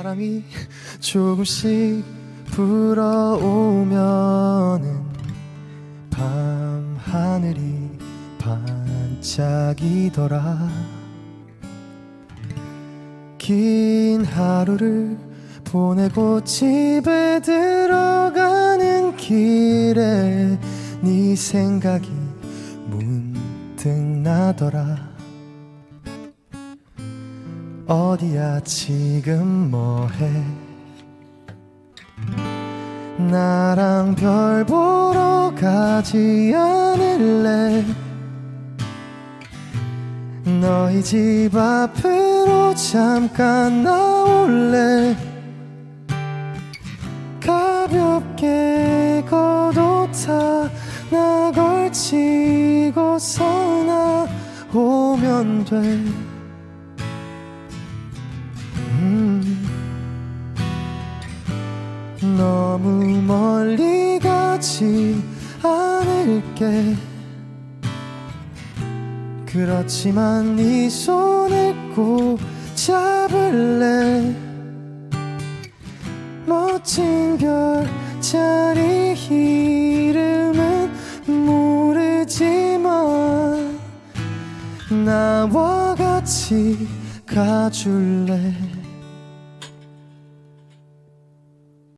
바람이 조금씩 불어오면은 밤 하늘이 반짝이더라. 긴 하루를 보내고 집에 들어가는 길에 네 생각이 문득 나더라 어디야 지금 뭐해? 나랑 별 보러 가지 않을래? 너희 집 앞으로 잠깐 나올래? 가볍게 걷어타 나 걸치고서 나 오면 돼 너무 멀리 가지 않을게. 그렇지만 네 손을 꼭 잡을래? 멋진 별자리 이름은 모르지만 나와 같이 가줄래